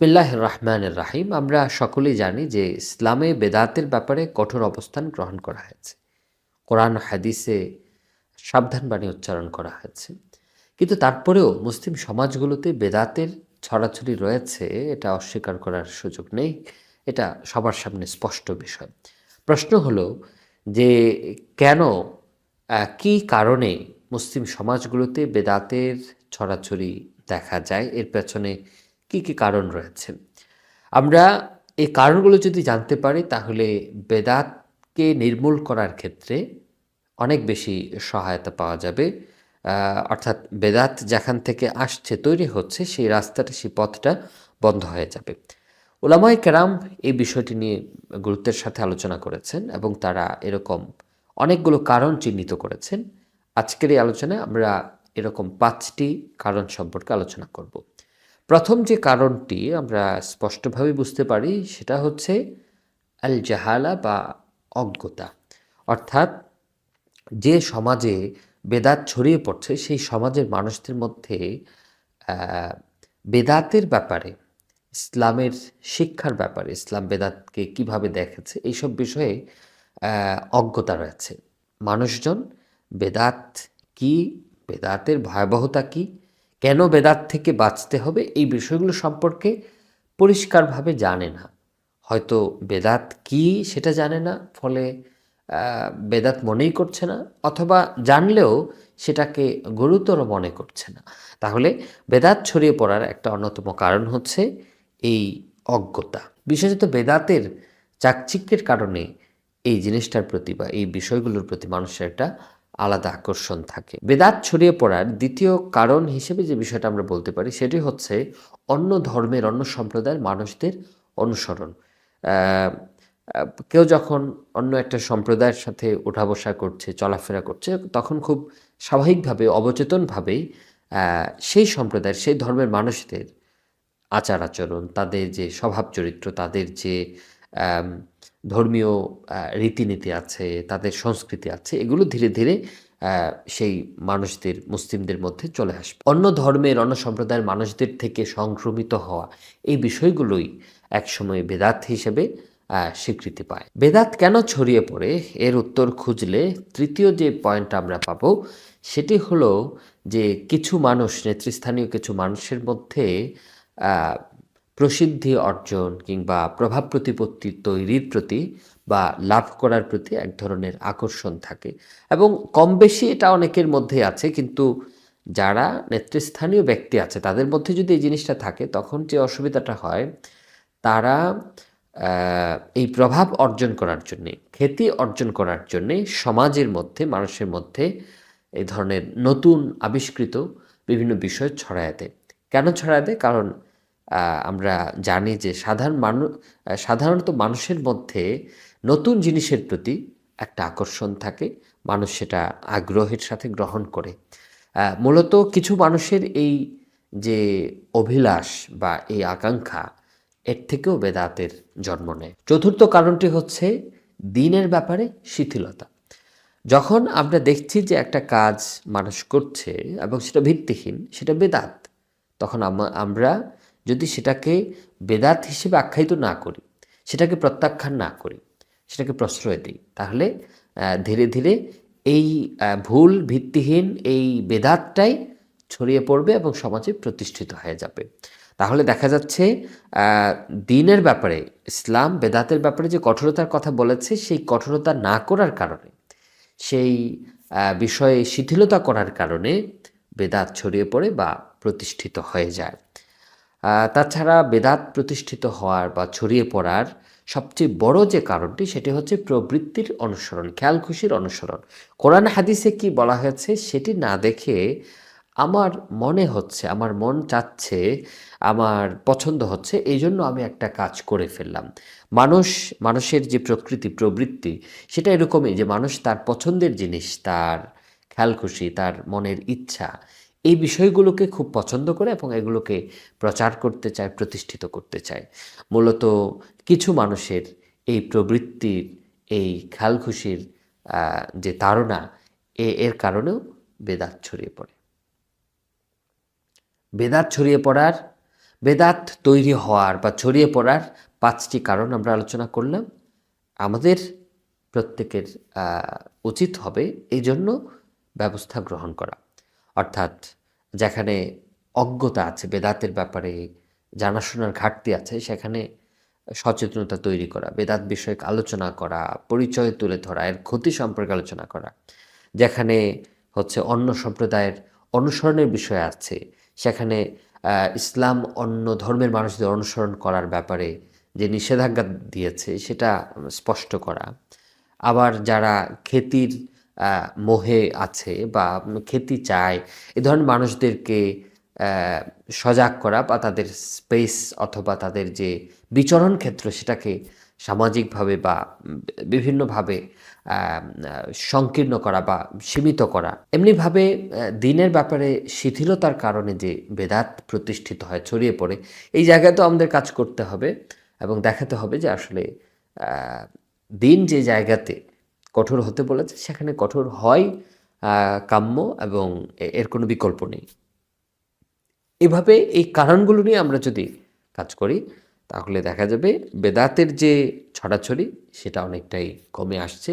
বিসমিল্লাহ রহমানের রাহিম। আমরা সকলেই জানি যে ইসলামে বেদাতের ব্যাপারে কঠোর অবস্থান গ্রহণ করা হয়েছে। কোরআন হাদিসে সাবধানবাণী উচ্চারণ করা হয়েছে। কিন্তু তারপরেও মুসলিম সমাজগুলোতে বেদাতের ছড়াছড়ি রয়েছে, এটা অস্বীকার করার সুযোগ নেই। এটা সবার সামনে স্পষ্ট বিষয়। প্রশ্ন হলো যে কেন কী কারণে মুসলিম সমাজগুলোতে বেদাতের ছড়াছড়ি দেখা যায়? এর পেছনে কী কী কারণ রয়েছে? আমরা এই কারণগুলো যদি জানতে পারি, তাহলে বেদাতকে নির্মূল করার ক্ষেত্রে অনেক বেশি সহায়তা পাওয়া যাবে। অর্থাৎ বেদাত যেখান থেকে আসছে, তৈরি হচ্ছে, সেই রাস্তাটা, সেই পথটা বন্ধ হয়ে যাবে। ওলামাই কেরাম এই বিষয়টি নিয়ে গুরুত্বের সাথে আলোচনা করেছেন এবং তারা এরকম অনেকগুলো কারণ চিহ্নিত করেছেন। আজকের এই আলোচনায় আমরা এরকম পাঁচটি কারণ সম্পর্কে আলোচনা করব। প্রথম যে কারণটি আমরা স্পষ্টভাবে বুঝতে পারি, সেটা হচ্ছে আল জাহালা বা অজ্ঞতা। অর্থাৎ যে সমাজে বেদাত ছড়িয়ে পড়ছে, সেই সমাজের মানুষদের মধ্যে বেদাতের ব্যাপারে, ইসলামের শিক্ষার ব্যাপারে, ইসলাম বেদাতকে কীভাবে দেখেছে, এইসব বিষয়ে অজ্ঞতা রয়েছে। মানুষজন, বেদাত কি, বেদাতের ভয়াবহতা কি কেন বেদাত থেকে বাঁচতে হবে? এই বিষয়গুলো সম্পর্কে পরিষ্কারভাবে জানে না। হয়তো বেদাত কি সেটা জানে না, ফলে বেদাত মনেই করছে না, অথবা জানলেও সেটাকে গুরুতর মনে করছে না। তাহলে বেদাত ছড়িয়ে পড়ার একটা অন্যতম কারণ হচ্ছে এই অজ্ঞতা। বিশেষত বেদাতের চাকচিক্যের কারণে এই জিনিসটার প্রতি বা এই বিষয়গুলোর প্রতি মানুষের একটা আলাদা আকর্ষণ থাকে। বেদাত ছড়িয়ে পড়ার দ্বিতীয় কারণ হিসেবে যে বিষয়টা আমরা বলতে পারি, সেটি হচ্ছে অন্য ধর্মের, অন্য সম্প্রদায়ের মানুষদের অনুসরণ। কেউ যখন অন্য একটা সম্প্রদায়ের সাথে ওঠা বসা করছে, চলাফেরা করছে, তখন খুব স্বাভাবিকভাবে, অবচেতনভাবেই সেই সম্প্রদায়ের, সেই ধর্মের মানুষদের আচার আচরণ তাদের যে স্বভাব চরিত্র, তাদের যে ধর্মীয় রীতিনীতি আছে, তাদের সংস্কৃতি আছে, এগুলো ধীরে ধীরে সেই মানুষদের, মুসলিমদের মধ্যে চলে আসবে। অন্য ধর্মের, অন্য সম্প্রদায়ের মানুষদের থেকে সংক্রমিত হওয়া, এই বিষয়গুলোই একসময় বেদাত হিসেবে স্বীকৃতি পায়। বেদাত কেন ছড়িয়ে পড়ে? এর উত্তর খুঁজলে তৃতীয় যে পয়েন্ট আমরা পাবো, সেটি হলো যে কিছু মানুষ, নেতৃস্থানীয় কিছু মানুষের মধ্যে প্রসিদ্ধি অর্জন কিংবা প্রভাব প্রতিপত্তি তৈরির প্রতি বা লাভ করার প্রতি এক ধরনের আকর্ষণ থাকে। এবং কম বেশি এটা অনেকের মধ্যে আছে, কিন্তু যারা নেতৃস্থানীয় ব্যক্তি আছে, তাদের মধ্যে যদি এই জিনিসটা থাকে, তখন যে অসুবিধাটা হয়, তারা এই প্রভাব অর্জন করার জন্যে, খ্যাতি অর্জন করার জন্যে সমাজের মধ্যে, মানুষের মধ্যে এই ধরনের নতুন আবিষ্কৃত বিভিন্ন বিষয় ছড়ায় দেয়। কেন ছড়ায় দেয়? কারণ আমরা জানি যে সাধারণ মানুষ সাধারণত মানুষের মধ্যে নতুন জিনিসের প্রতি একটা আকর্ষণ থাকে। মানুষ সেটা আগ্রহের সাথে গ্রহণ করে। মূলত কিছু মানুষের এই যে অভিলাষ বা এই আকাঙ্ক্ষা, এর থেকেও বেদাতের জন্ম নেয়। চতুর্থ কারণটি হচ্ছে দিনের ব্যাপারে শিথিলতা। যখন আমরা দেখছি যে একটা কাজ মানুষ করছে এবং সেটা ভিত্তিহীন, সেটা বেদাত তখন আমরা যদি সেটাকে বেদাত হিসেবে আখ্যায়িত না করি, সেটাকে প্রত্যাখ্যান না করি, সেটাকে প্রশ্রয় দিই, তাহলে ধীরে ধীরে এই ভুল ভিত্তিহীন এই বেদাতটাই ছড়িয়ে পড়বে এবং সমাজে প্রতিষ্ঠিত হয়ে যাবে। তাহলে দেখা যাচ্ছে দিনের ব্যাপারে, ইসলাম বেদাতের ব্যাপারে যে কঠোরতার কথা বলেছে, সেই কঠোরতা না করার কারণে, সেই বিষয়ে শিথিলতা করার কারণে বেদাত ছড়িয়ে পড়ে বা প্রতিষ্ঠিত হয়ে যায়। তাছাড়া বেদাত প্রতিষ্ঠিত হওয়ার বা ছড়িয়ে পড়ার সবচেয়ে বড় যে কারণটি, সেটি হচ্ছে প্রবৃত্তির অনুসরণ খেয়াল খুশির অনুসরণ। কোরআন হাদিসে কি বলা হয়েছে, সেটি না দেখে আমার মনে হচ্ছে, আমার মন চাচ্ছে, আমার পছন্দ হচ্ছে এই জন্য আমি একটা কাজ করে ফেললাম। মানুষ, মানুষের যে প্রকৃতি, প্রবৃত্তি, সেটা এরকমই যে মানুষ তার পছন্দের জিনিস, তার খেয়াল খুশি তার মনের ইচ্ছা এই বিষয়গুলোকে খুব পছন্দ করে এবং এগুলোকে প্রচার করতে চায় প্রতিষ্ঠিত করতে চায়। মূলত কিছু মানুষের এই প্রবৃত্তির এই খেয়াল খুশির আহ, যে তাড়না এ এর কারণেও বেদাত ছড়িয়ে পড়ে। বেদাত ছড়িয়ে পড়ার বেদাত তৈরি হওয়ার বা ছড়িয়ে পড়ার পাঁচটি কারণ আমরা আলোচনা করলাম। আমাদের প্রত্যেকের উচিত হবে এই জন্য ব্যবস্থা গ্রহণ করা। অর্থাৎ যেখানে অজ্ঞতা আছে বেদাতের ব্যাপারে জানাশোনার ঘাটতি আছে, সেখানে সচেতনতা তৈরি করা বেদাত বিষয়ক আলোচনা করা, পরিচয় তুলে ধরা, এর ক্ষতি সম্পর্কে আলোচনা করা, যেখানে হচ্ছে অন্য সম্প্রদায়ের অনুসরণের বিষয় আছে, সেখানে ইসলাম অন্য ধর্মের মানুষদের অনুসরণ করার ব্যাপারে যে নিষেধাজ্ঞা দিয়েছে, সেটা স্পষ্ট করা, আবার যারা খেতির মোহে আছে বা খেতি চায়, এ ধরনের মানুষদেরকে সজাগ করা বা তাদের স্পেস অথবা তাদের যে বিচরণ ক্ষেত্র সেটাকে সামাজিকভাবে বা বিভিন্নভাবে সংকীর্ণ করা বা সীমিত করা। এমনিভাবে দিনের ব্যাপারে শিথিলতার কারণে যে বেদাত প্রতিষ্ঠিত হয়, ছড়িয়ে পড়ে, এই জায়গায় তো আমাদের কাজ করতে হবে এবং দেখাতে হবে যে আসলে দিন যে জায়গাতে কঠোর হতে বলেছে, সেখানে কঠোর হয় কাম্য এবং এর কোনো বিকল্প নেই। এভাবে এই কারণগুলো নিয়ে আমরা যদি কাজ করি, তাহলে দেখা যাবে বেদাতের যে ছড়াছড়ি, সেটা অনেকটাই কমে আসছে।